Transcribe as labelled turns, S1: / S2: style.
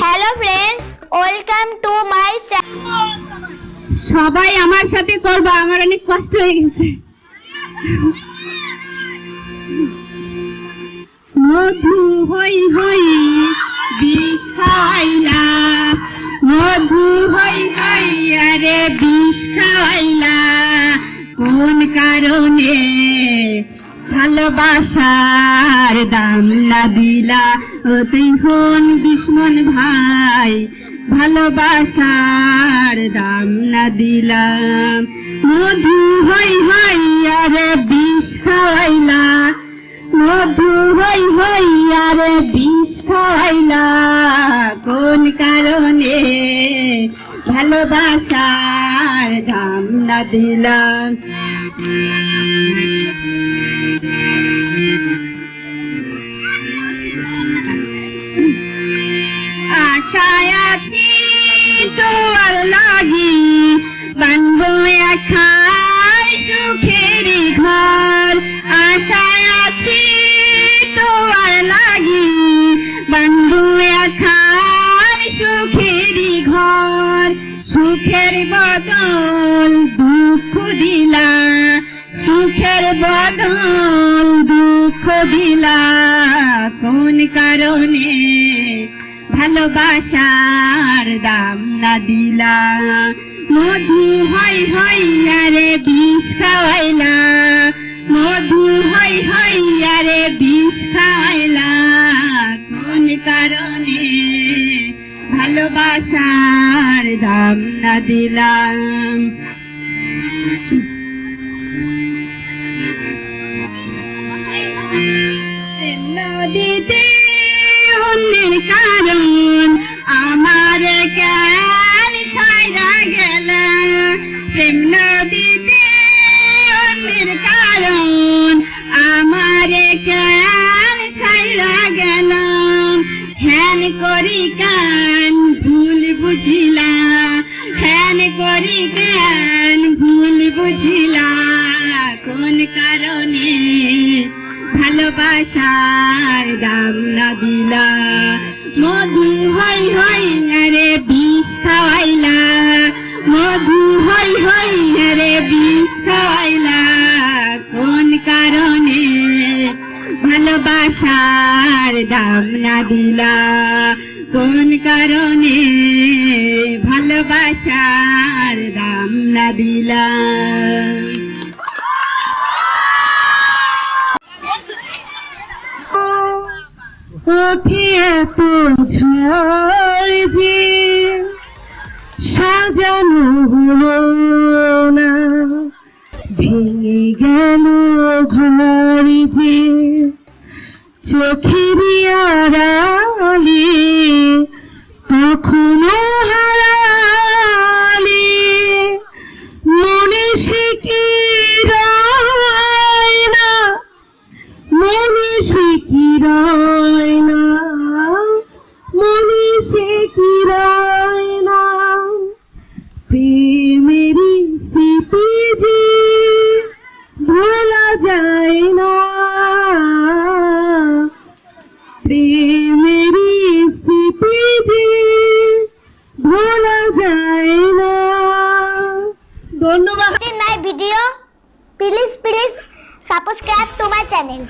S1: Hello friends welcome to my
S2: সবাই আমার সাথে করব, আমার অনেক কষ্ট হয়ে গেছে। মধু হই হই বিষ খাইলা, মধু হই হই আরে বিষ খাইলা, কোন কারণে ভালোবাসার দাম না দিলা তুই হন দুশ্মন ভাই। ভালোবাসার দাম না দিলাম মধু হই হই আরে বিষ খাওয়াইলা। মধু হই হই আরে বিষ খাওয়াইলা। কোন কারণে ভালোবাসার দাম না দিলাম আশায় আছি তোর লাগি বানবো একার সুখের ঘর। আশায় আছি তোর লাগি বানবো একার সুখের ঘর। সুখের বদল দুঃখ দিলা সুখের বদল দুঃখ দিলা, কোন কারণে? ভালোবাসার দাম না দিলা। মধু হই হয় আরে বিষ খাওয়াইলা। মধু হই হয় আরে বিষ খাওয়াইলা। কোন কারণে? ভালোবাসার দাম না দিলাম। অন্যের কারণ আমার জ্ঞান ছাইরা গেল। প্রেম নদীতে অন্যের কারণ আমার জ্ঞান ছাইরা গেল। হ্যান করি কান, ভুল বুঝিলা। হ্যান করি কান, ভুল বুঝিলা। কোন কারণে ভালোবাসার দাম না দিলা। মধু হই হই আরে বিষ খাওয়াইলা। মধু হই হই আরে বিষ খাওয়াইলা। কোন কারণে ভালোবাসার দাম না দিলা? কোন কারণে ভালোবাসার দাম না দিলা? উঠিয়ে ঝড় যে সাজানো হলো না। ভেঙে গেল ঘর যে চোখের আড়ালে তখনও হারালে সে কি রয় না মনে সে কি রয় না। প্রেমেরই স্মৃতি যে ভোলা যায় না প্রেমেরই স্মৃতি যে ভোলা যায় না। ধন্যবাদ।
S1: my video please please subscribe to my channel